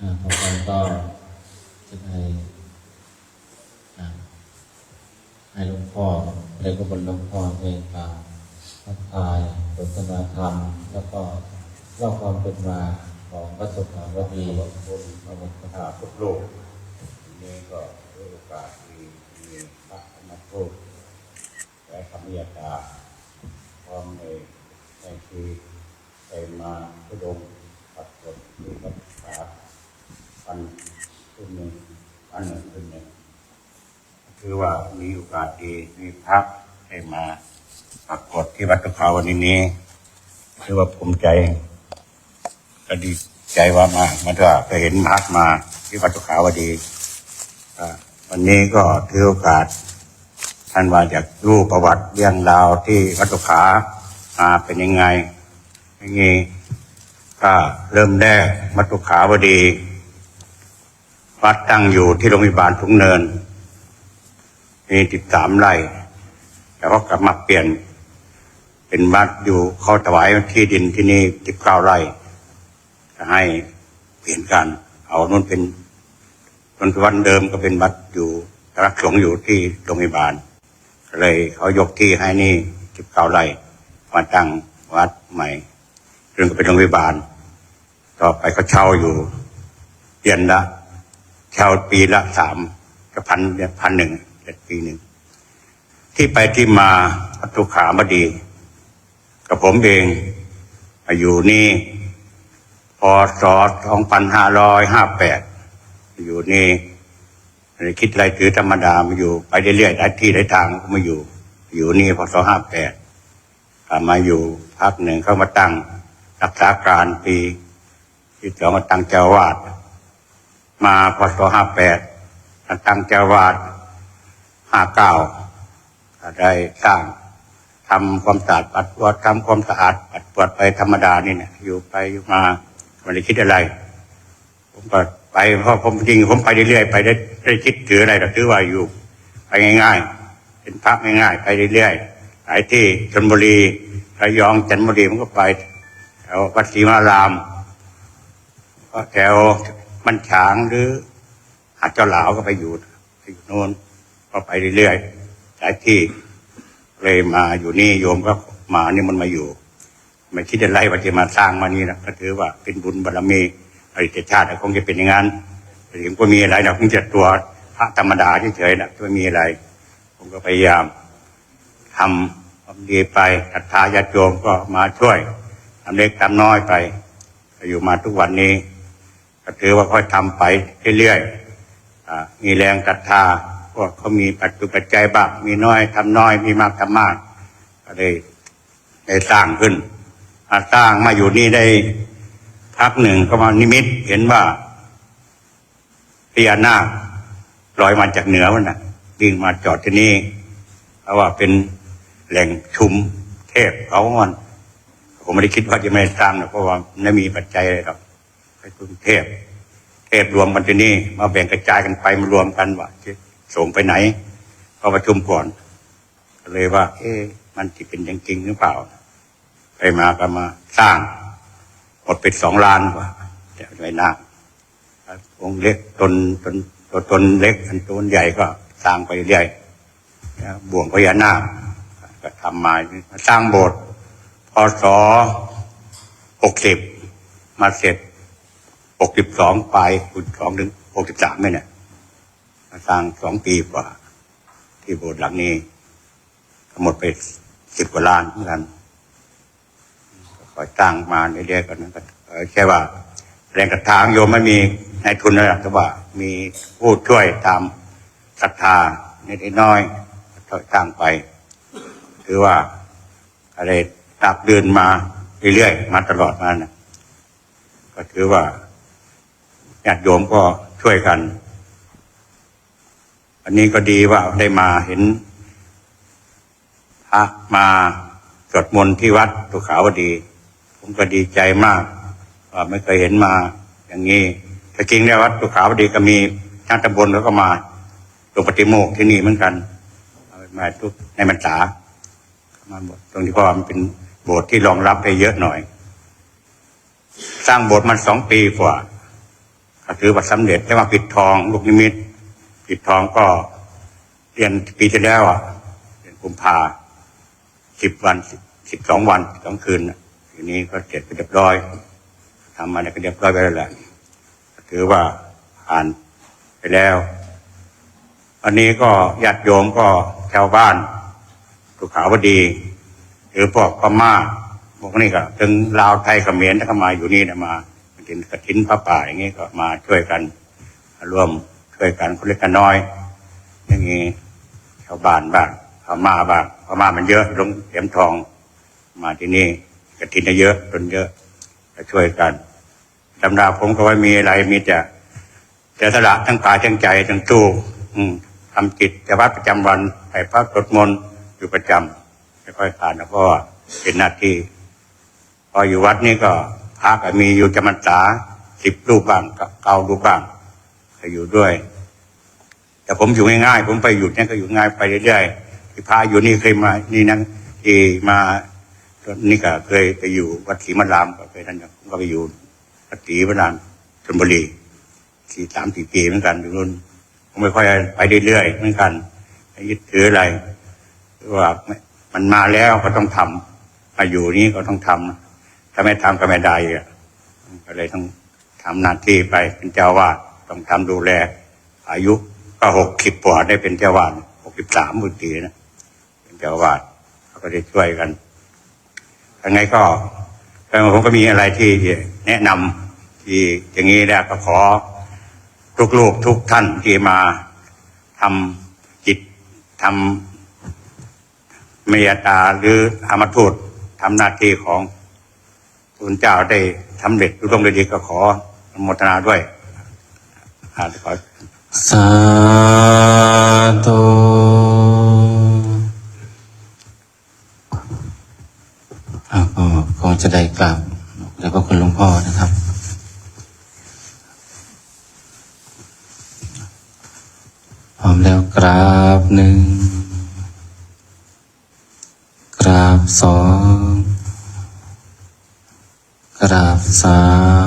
อ่าต่อไปก็จะให้ให้หลวงพ่อเลยก็บนหลวงพ่อเมตตาทักทายบทสนาธรรม แล้วก็เล่าความเป็นมาของพระสุขาวดีคุณพระพุทธถ้าทุกลูกนี้ก็ด้วยโอกาสมีมีพระธรรมทูตและธรรมยตาพร้อมในในที่ไปมาทุดงปัดกดมีกับ ขาพันขึ้นหนึ่งพันหนึ่งขึ้นหนึ่งคือว่ามีโอกาสดีมีพระให้มาปรากฏที่วัดตุขาววันนี้นี้คือว่าภูมิใจก็ดีใจว่ามามาเถอะไปเห็นพระมาที่วัดตุขาวดีวันนี้ก็ถือโอกาสท่านว่าอยากรู้ประวัติเรื่องราวที่วัดตุขามาเป็นยังไงอย่างนี้ก็เริ่มแรกวัดตุขาวดี วัดตั้งอยู่ที่โรงพยาบาลถุงเนิน มีติดสามไร่แต่ก็กลับมาเปลี่ยน เป็นวัดอยู่เขาถวายที่ดินที่นี่ติดเก้าไร่จะให้เปลี่ยนกัน เอานู่นเป็นวันวันเดิมก็เป็นวัดอยู่รักสงฆ์อยู่ที่โรงพยาบาลเลยเขายกที่ให้นี่สิบเก้าไร่มาตั้งวัดใหม่ซึ่องก็เป็นโรงพยาบาล ต่อไปก็เช่าอยู่เดือนละ ช่าปีละสามก็พันพันหนึ่งเจ็ดปีหนึ่ง ที่ไปที่มาวัดตุขามดี กับผมเองมาอยู่นี่พศ2558อยู่นี่ไม่ได้คิดอะไรถือธรรมดามาอยู่ ไปเรื่อยๆได้ที่ได้ทางก็มาอยู่ อยู่นี่พศ58กลับมาอยู่พักหนึ่งเข้ามาตั้งรักษาการปีที่สองมาตั้งเจ้าวาด มาพศ58ตั้งจ้าวาด59ก็ได้สร้างทำความสะอาดปัดกวดทำความสะอาดปัดกวดไปธรรมดานี่เนี่ยอยู่ไปอยู่มาไม่ได้คิดอะไร ผมก็ไปเพราะผมจริงผมไปเรื่อยๆไปได้ได้คิดถืออะไรแต่ถือว่าอยู่ ไปง่าย ๆ เป็นพระง่ายๆ ไปเรื่อยๆหลายที่ชนบุรีระยองจันทบุรีผมก็ไปแถววัดศรีมารามก็แถว มันฉางหรือหาดเจ้าหลาวก็ไปอยู่ไปอยู่โน่นก็ไปเรื่อยๆหลายที่เลยมาอยู่นี่โยมก็มานี่มันมาอยู่ ไม่คิดจะไล่ว่าจะมาสร้างมานี่นะก็ถือว่าเป็นบุญบารมีอริยชาติคงจะเป็นอย่างนั้นแต่ถึงก็มีอะไรนะคงจะตัวพระธรรมดาเฉยๆนะไม่มีอะไร ผมก็พยายามทำความดีไปศรัทธาญาติโยมก็มาช่วยทำเล็กทำน้อยไปอยู่มาทุกวันนี้ ก็ถือว่าค่อยทำไปเรื่อยๆมีแรงศรัทธาพวกเขามีปัจจุปัจจัยบ้างมีน้อยทำน้อยมีมากทำมาก ก็ได้ได้สร้างขึ้นสร้างมาอยู่นี่ได้พักหนึ่งก็มานิมิตเห็นว่าพญานาคลอยมาจากเหนือวันน่ะวิ่งมาจอดที่นี่เพราะว่าเป็นแหล่งชุมเทพเขามันผมไม่ได้คิดว่าจะไม่ได้สร้างนะเพราะว่าไม่มีปัจจัยอะไรหรอก ไปกรุงเทพเทพรวมกันที่นี่มาแบ่งกระจายกันไปมารวมกันว่าจะส่งไปไหนก็ประชุมก่อนก็เลยว่า เอ๊ะมันจะเป็นอย่างจริงหรือเปล่า ไปมาก็มาสร้างหมดเป็นสองล้านกว่าแต่ไม่น่าองค์เล็กตนตนตัวตนเล็กอันตัวใหญ่ก็สร้างไปเรื่อยบ่วงพญานาคก็ทำมาสร้างโบสถ์พศหกสิบมาเสร็จ หกสิบสองปลายคุณสองถึงหกสิบสามเนี่ยมาสร้างสองปีกว่า ที่โบสถ์หลังนี้หมดไปสิบกว่าล้านเหมือนกันคอยสร้างมาเรื่อยๆกันนั้นก็เอ่อแค่ว่า แรงกระทางโยมไม่มีในายทุนนะแต่ว่ามีผู้ช่วยตามศรัทธานิดๆน้อยๆช่วยสร้างไป ถือว่าอะไรตับเดินมาเรื่อยๆมาตลอดมานะก็ถือว่า ญาติโยมก็ช่วยกัน อันนี้ก็ดีว่าได้มาเห็นพระมาสวดมนต์ที่วัดตุขาวดี ผมก็ดีใจมากว่าไม่เคยเห็นมาอย่างนี้แต่จริงแล้ววัดตุขาวดีก็มีชาติตำบลเขาก็มาลงปฏิโมกข์ที่นี่เหมือนกันมาทุกในมันษามาหมดตรงที่เพราะว่ามันเป็นโบสถ์ที่รองรับได้เยอะหน่อย สร้างโบสถ์มาสองปีกว่า ก็ถือว่าสำเร็จแต่ว่าปิดทองลูกนิมิตปิดทองก็เรียนปีที่แล้วอะเรียนกุมภาสิบวันสิบสองวันสองคืนทีนี้ก็เสร็จไปเรียบร้อยทำมาเนี่ยก็เรียบร้อยไปแล้วแหละถือว่าผ่านไปแล้ววันนี้ก็ญาติโยมก็ชาวบ้านสุขาวดี หรือพวกพม่าพวกนี้ก็ถึงลาวไทยเขมรแล้วก็มาอยู่นี่นะมา กินกระถินพระป่าอย่างนี้ก็มาช่วยกันร่วมช่วยกันคนเล็กคนน้อย อย่างนี้ชาวบ้านบ้างพม่าบ้างพม่ามันเยอะลงเหลี่ยมทอง มาที่นี่กระถินเยอะคนเยอะก็ช่วยกันตำราผมก็ว่ามีอะไรมีแต่แต่สละทั้งกายทั้งใจทั้งตู้ทำจิตแต่วัดประจำวันไปพระสวดมนต์อยู่ประจำไม่ค่อยผ่านแล้วก็เป็นหน้าที่ พออยู่วัดนี่ก็ พระก็มีอยู่จำพรรษาสิบรูปบ้างเก้ารูปบ้างก็อยู่ด้วย แต่ผมอยู่ง่ายๆผมไปอยู่เนี่ยก็อยู่ง่ายไปเรื่อยๆที่พาอยู่นี่เคยมา นี่นั่งที่มานี่ก็เคยไปอยู่วัดศรีมารามก็เคยนั่นก็ไปอยู่วัดศรีมารามชลบุรีสี่สามสี่ปีเหมือนกันอยู่นู่นผมไม่ค่อยไปเรื่อยๆเหมือนกันยึดถืออะไรว่ามันมาแล้วก็ต้องทำมาอยู่นี้ก็ต้องทำ ถ้าไม่ทำก็ไม่ได้อะก็เลยต้องทำหน้าที่ไปเป็นเจ้าวาดต้องทำดูแล อายุก็หกสิบกว่าได้เป็นเจ้าวาดหกสิบสามมือตีนะเป็นเจ้าวาดเขาก็ได้ช่วยกันยังไงก็ผมก็มีอะไรที่แนะนำที่อย่างนี้แล้วก็ขอทุกลูกทุกท่านที่มาทำจิตทำเมตตาหรือธรรมทูตทำหน้าที่ของ คุณเจ้าได้ทำเร็จรุ่งเรืองดีก็ขอโมทนาด้วยขอสาธุอ่าก็คงจะได้กราบแล้วก็คุณหลวงพ่อนะครับพร้อมแล้วกราบหนึ่งกราบสอง กราบ สาม